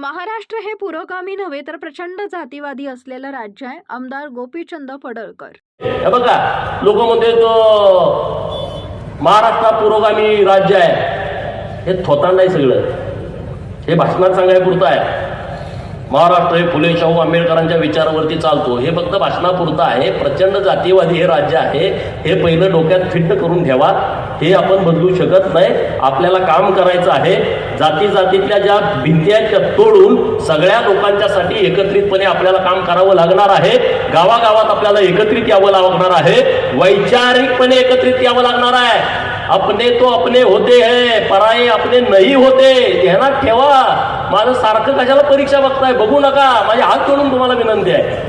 महाराष्ट्र हे पुरोगामी नव्हे तर प्रचंड जातीवादी असलेलं राज्य आहे. आमदार गोपीचंद पडळकर. बघा लोक म्हणते तो महाराष्ट्र पुरोगामी राज्य आहे. हे थोतांड आहे सगळं. हे भाषणात सांगायपुरतं आहे. महाराष्ट्र हे फुले शाहू आंबेडकरांच्या विचारावरती चालतो. हे फक्त भाषणापुरतं आहे. प्रचंड जातीवादी हे राज्य आहे. हे पहिलं डोक्यात फिट्ट करून ठेवा. हे आपण बदलू शकत नाही. आपल्याला काम करायचं आहे. जाती जातीतल्या ज्या भिंती आहेत त्या तोडून सगळ्या लोकांच्यासाठी एकत्रितपणे आपल्याला काम करावं लागणार आहे. गावागावात आपल्याला एकत्रित यावं लागणार आहे. वैचारिकपणे एकत्रित यावं लागणार आहे. अपने तो अपने होते है पराये अपने नाही होते. ध्यानात ठेवा. माझं सारखं कशाला परीक्षा बघताय? बघू नका. माझे हात जोडून तुम्हाला विनंती आहे.